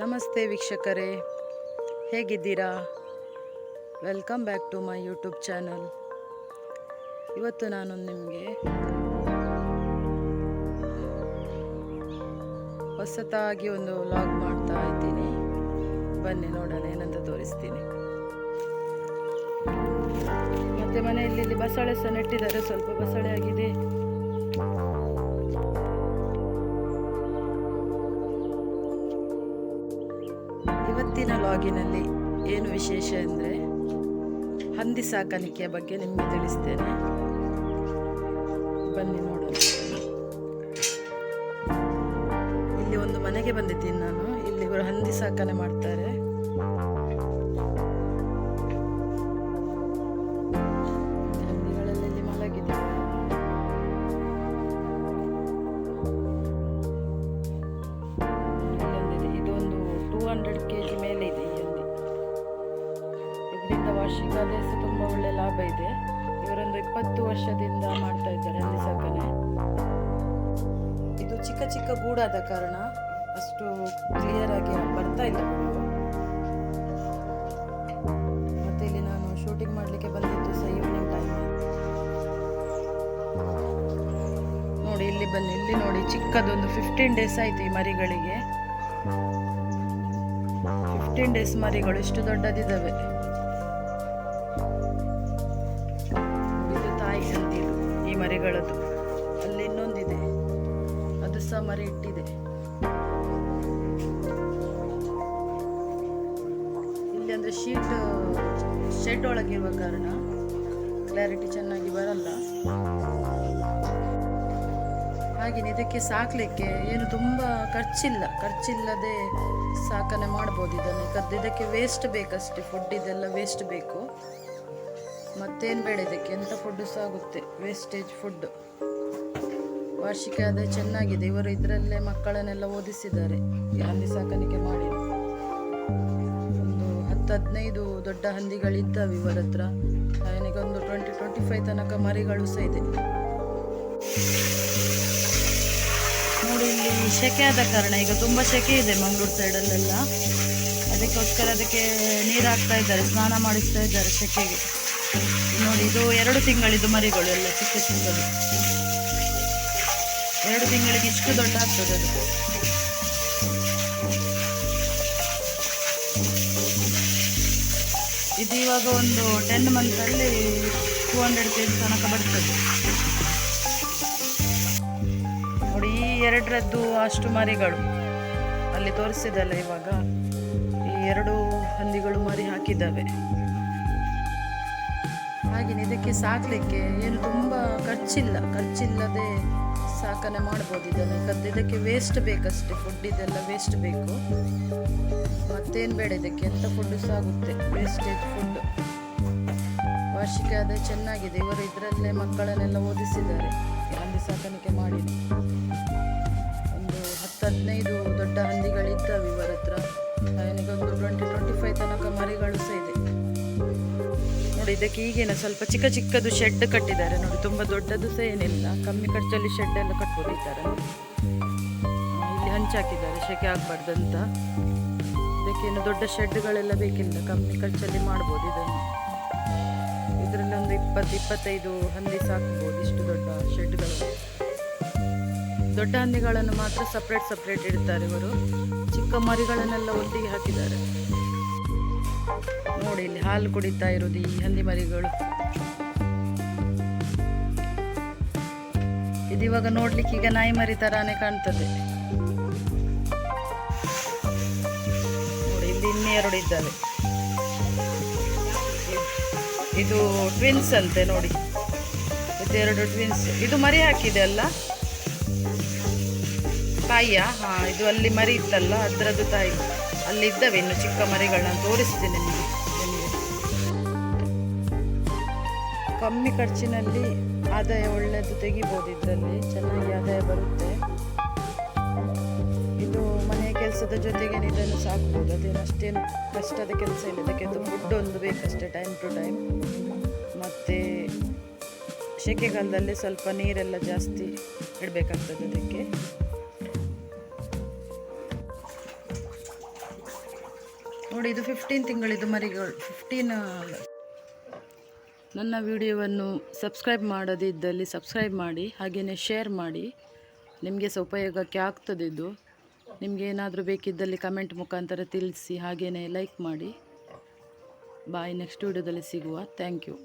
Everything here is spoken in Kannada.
ನಮಸ್ತೆ ವೀಕ್ಷಕರೇ, ಹೇಗಿದ್ದೀರಾ? Welcome back to my YouTube channel ಇವತ್ತು ನಾನು ನಿಮಗೆ ಹೊಸತಾಗಿ ಒಂದು ವ್ಲಾಗ್ ಮಾಡ್ತಾ ಇದ್ದೀನಿ. ಬನ್ನಿ ನೋಡೋಣ, ಏನಂತ ತೋರಿಸ್ತೀನಿ. ಮತ್ತೆ ಮನೆಯಲ್ಲಿ ಬಸಳೆ ಸಹ ನೆಟ್ಟಿದ್ದಾರೆ, ಸ್ವಲ್ಪ ಬಸಳೆ ಆಗಿದೆ. ಇವತ್ತಿನ ಲಾಗಿನಲ್ಲಿ ಏನು ವಿಶೇಷ ಅಂದರೆ ಹಂದಿ ಸಾಕಾಣಿಕೆಯ ಬಗ್ಗೆ ನಿಮಗೆ ತಿಳಿಸ್ತೇನೆ. ಬನ್ನಿ ನೋಡೋಣ. ಇಲ್ಲಿ ಒಂದು ಮನೆಗೆ ಬಂದಿದ್ದೀನಿ ನಾನು. ಇಲ್ಲಿ ಇವರು ಹಂದಿ ಸಾಕಣೆ ಮಾಡ್ತಾರೆ. ವಾರ್ಷಿಕ ತುಂಬ ಒಳ್ಳೆ ಲಾಭ ಇದೆ. ಇವರೊಂದು ಇಪ್ಪತ್ತು ವರ್ಷದಿಂದ ಮಾಡ್ತಾ ಇದ್ದಾರೆ ಹಂದಿ ಸಾಕಣೆ ಇದು ಚಿಕ್ಕ ಚಿಕ್ಕ ಗೂಡಾದ ಕಾರಣ ಅಷ್ಟು ಕ್ಲಿಯರ್ ಆಗಿ ಬರ್ತಾ ಇಲ್ಲ. ಮತ್ತೆ ಇಲ್ಲಿ ನಾನು ಶೂಟಿಂಗ್ ಮಾಡಲಿಕ್ಕೆ ಬಂದಿದ್ದು ಸಹ ಈವ್ನಿಂಗ್ ಟೈಮ್ ನೋಡಿ, ಇಲ್ಲಿ ಬಂದು ಇಲ್ಲಿ ನೋಡಿ, ಚಿಕ್ಕದೊಂದು ಫಿಫ್ಟೀನ್ ಡೇಸ್ ಆಯ್ತು ಈ ಮರಿಗಳಿಗೆ. ಫಿಫ್ಟೀನ್ ಡೇಸ್ ಮರಿಗಳು ಇಷ್ಟು ದೊಡ್ಡದಿದ್ದಾವೆ. ತಾಯಿ ಈ ಮರಿಗಳದ್ದು ಅಲ್ಲಿ ಇನ್ನೊಂದಿದೆ. ಅದು ಸಹ ಮರಿ ಇಟ್ಟಿದೆ. ಇಲ್ಲಿ ಅಂದ್ರೆ ಶೀಟ್, ಶೆಡ್ ಒಳಗಿರುವ ಕಾರಣ ಕ್ಲಾರಿಟಿ ಚೆನ್ನಾಗಿ ಬರಲ್ಲ. ಹಾಗೆಯೇ ಇದಕ್ಕೆ ಸಾಕಲಿಕ್ಕೆ ಏನು ತುಂಬ ಖರ್ಚಿಲ್ಲ. ಖರ್ಚಿಲ್ಲದೆ ಸಾಕಣೆ ಮಾಡ್ಬೋದು ಇದನ್ನು. ಇದಕ್ಕೆ ವೇಸ್ಟ್ ಬೇಕಷ್ಟೇ. ಫುಡ್ ಇದೆಲ್ಲ ವೇಸ್ಟ್ ಬೇಕು. ಮತ್ತೇನು ಬೇಡ ಇದಕ್ಕೆ? ಎಂಥ ಫುಡ್ಡು ಸಹ ಆಗುತ್ತೆ. ವೇಸ್ಟೇಜ್ ಫುಡ್ ವಾರ್ಷಿಕ ಆದಾಯ ಚೆನ್ನಾಗಿದೆ. ಇವರು ಇದರಲ್ಲೇ ಮಕ್ಕಳನ್ನೆಲ್ಲ ಓದಿಸಿದ್ದಾರೆ. ಹಂದಿ ಸಾಕಾಣಿಕೆ ಮಾಡಿ. ಒಂದು ಹತ್ತು, ಹದಿನೈದು ದೊಡ್ಡ ಹಂದಿಗಳಿದ್ದಾವೆ ಇವರ ಹತ್ರ. ಒಂದು ಟ್ವೆಂಟಿ ಟ್ವೆಂಟಿ ಫೈವ್ ತನಕ ಮರಿಗಳು ಸಹ ಇದೆ. ನೋಡಿ, ಇಲ್ಲಿ ಸೆಕೆ ಆದ ಕಾರಣ ಈಗ ತುಂಬ ಸೆಕೆ ಇದೆ ಮಂಗಳೂರು ಸೈಡಲ್ಲೆಲ್ಲ ಅದಕ್ಕೋಸ್ಕರ ಅದಕ್ಕೆ ನೀರು ಹಾಕ್ತಾ ಇದ್ದಾರೆ, ಸ್ನಾನ ಮಾಡಿಸ್ತಾ ಇದ್ದಾರೆ ಸೆಕೆಗೆ ನೋಡಿ ಇದು ಎರಡು ತಿಂಗಳಿದು ಮರಿಗಳು ಎಲ್ಲ ಚಿಕ್ಕ ಚಿಕ್ಕದು. ಎರಡು ತಿಂಗಳಿಗೆ ಇಷ್ಟು ದೊಡ್ಡ ಆಗ್ತದೆ ಅದು. ಇದು ಇವಾಗ ಒಂದು ಟೆನ್ ಮಂತಲ್ಲಿ ಟೂ ಹಂಡ್ರೆಡ್ ಕೆ ಜಿ ತನಕ ಬರ್ತದೆ. ನೋಡಿ, ಈ ಎರಡರದ್ದು ಅಷ್ಟು ಮರಿಗಳು ಅಲ್ಲಿ ತೋರಿಸಿದಲ್ಲ ಇವಾಗ. ಈ ಎರಡು ಹಂದಿಗಳು ಮರಿ ಹಾಕಿದ್ದಾವೆ. ಹಾಗೆಯೇ ಇದಕ್ಕೆ ಸಾಕಲಿಕ್ಕೆ ಏನು ತುಂಬ ಖರ್ಚಿಲ್ಲ. ಖರ್ಚಿಲ್ಲದೆ ಸಾಕಣೆ ಮಾಡ್ಬೋದು ಇದನ್ನು. ಯಾಕಂದರೆ ಇದಕ್ಕೆ ವೇಸ್ಟ್ ಬೇಕಷ್ಟೇ. ಫುಡ್ ಇದೆಲ್ಲ ವೇಸ್ಟ್ ಬೇಕು. ಮತ್ತೇನು ಬೇಡ ಇದಕ್ಕೆ? ಎಂಥ ಫುಡ್ ಸಹ ಆಗುತ್ತೆ? ವೇಸ್ಟೇಜ್ ಫುಡ್ ವಾರ್ಷಿಕ ಆದಾಯ ಚೆನ್ನಾಗಿದೆ. ಇವರು ಇದರಲ್ಲೇ ಮಕ್ಕಳನ್ನೆಲ್ಲ ಓದಿಸಿದ್ದಾರೆ. ಹಂದಿ ಸಾಕಾಣಿಕೆ ಮಾಡಿ. ಒಂದು ಹತ್ತು, ಹದಿನೈದು ದೊಡ್ಡ ಹಂದಿಗಳಿದ್ದಾವೆ ಇವರ ಹತ್ರ ಒಂದು ಟ್ವೆಂಟಿ ಟ್ವೆಂಟಿ ಫೈವ್ ತನಕ ಮರಿಗಳು ಸಹ ಇದೆ. ನೋಡಿ ಇದಕ್ಕೆ ಈಗೇನು ಸ್ವಲ್ಪ ಚಿಕ್ಕ ಚಿಕ್ಕದು ಶೆಡ್ ಕಟ್ಟಿದ್ದಾರೆ ನೋಡಿ. ತುಂಬ ದೊಡ್ಡದು ಸಹ ಏನಿಲ್ಲ. ಕಮ್ಮಿ ಖರ್ಚಲ್ಲಿ ಶೆಡ್ ಎಲ್ಲ ಥರ ಆ, ಇಲ್ಲಿ ಹಂಚಾಕಿದ್ದಾರೆ ಸೆಕೆ ಆಗಬಾರ್ದಂತ ಇದಕ್ಕೇನು ದೊಡ್ಡ ಶೆಡ್ಗಳೆಲ್ಲ ಬೇಕಿಲ್ಲ. ಕಮ್ಮಿ ಖರ್ಚಲ್ಲಿ ಮಾಡ್ಬೋದು ಇದನ್ನು ಇದರಲ್ಲಿ ಒಂದು ಇಪ್ಪತ್ತು ಇಪ್ಪತ್ತೈದು ಹಂದಿ ಸಾಕ್ಬೋದು ಇಷ್ಟು ದೊಡ್ಡ ಶೆಡ್ಗಳು. ದೊಡ್ಡ ಹಂದಿಗಳನ್ನು ಮಾತ್ರ ಸಪ್ರೇಟ್ ಸಪ್ರೇಟ್ ಇಡ್ತಾರೆ ಇವರು. ಚಿಕ್ಕ ಮರಿಗಳನ್ನೆಲ್ಲ ಒಟ್ಟಿಗೆ ಹಾಕಿದ್ದಾರೆ. ನೋಡಿ ಇಲ್ಲಿ ಹಾಲು ಕುಡಿತಾ ಇರೋದು ಈ ಹಂದಿ ಮರಿಗಳು. ಇದು ಇವಾಗ ನೋಡ್ಲಿಕ್ಕೆ ಈಗ ನಾಯಿ ಮರಿ ತರಾನೇ ಕಾಣ್ತದೆ. ಇಲ್ಲಿ ಇನ್ನೆರಡು ಇದ್ದಾವೆ. ಇದು ಟ್ವಿನ್ಸ್ ಅಂತೆ ನೋಡಿ. ಇದೆರಡು ಟ್ವಿನ್ಸ್ ಇದು ಮರಿ ಹಾಕಿದೆ ಅಲ್ಲ? ತಾಯಿಯ? ಹಾ, ಇದು ಅಲ್ಲಿ ಮರಿ ಇತ್ತಲ್ಲ, ಅದರದ್ದು ತಾಯಿ. ಅಲ್ಲಿ ಇದ್ದಾವೆ ಇನ್ನು ಚಿಕ್ಕ ಮರಿಗಳನ್ನ ತೋರಿಸ್ತೀನಿ ನಿಮಗೆ. ಕಮ್ಮಿ ಖರ್ಚಿನಲ್ಲಿ ಆದಾಯ ಒಳ್ಳೆಯದು ತೆಗಿಬೋದು ಇದರಲ್ಲಿ ಚೆನ್ನಾಗಿ ಆದಾಯ ಬರುತ್ತೆ. ಇದು ಮನೆಯ ಕೆಲಸದ ಜೊತೆಗೆ ಇದನ್ನು ಸಾಕ್ಬೋದು. ಅದೇನು ಅಷ್ಟೇನು ಕಷ್ಟದ ಕೆಲಸ ಇಲ್ಲ. ಇದಕ್ಕೆ ಫುಡ್ ಒಂದು ಬೇಕಷ್ಟೇ ಟೈಮ್ ಟು ಟೈಮ್ ಮತ್ತು ಸೆಕೆಗಾಲದಲ್ಲಿ ಸ್ವಲ್ಪ ನೀರೆಲ್ಲ ಜಾಸ್ತಿ ಇಡಬೇಕಾಗ್ತದೆ ಅದಕ್ಕೆ. ನೋಡಿ, ಇದು ಫಿಫ್ಟೀನ್ ತಿಂಗಳಿದು ಮರಿಗಳು. ಫಿಫ್ಟೀನ್ ನನ್ನ ವಿಡಿಯೋವನ್ನು ಸಬ್ಸ್ಕ್ರೈಬ್ ಮಾಡೋದಿದ್ದಲ್ಲಿ ಸಬ್ಸ್ಕ್ರೈಬ್ ಮಾಡಿ ಹಾಗೆಯೇ ಶೇರ್ ಮಾಡಿ. ನಿಮಗೆ ಸಹ ಉಪಯೋಗಕ್ಕೆ ಆಗ್ತದಿದ್ದು. ನಿಮಗೆ ಏನಾದರೂ ಬೇಕಿದ್ದಲ್ಲಿ ಕಮೆಂಟ್ ಮುಖಾಂತರ ತಿಳಿಸಿ ಹಾಗೆಯೇ ಲೈಕ್ ಮಾಡಿ. ಬಾಯ್, ನೆಕ್ಸ್ಟ್ ವಿಡಿಯೋದಲ್ಲಿ ಸಿಗುವ. Thank you.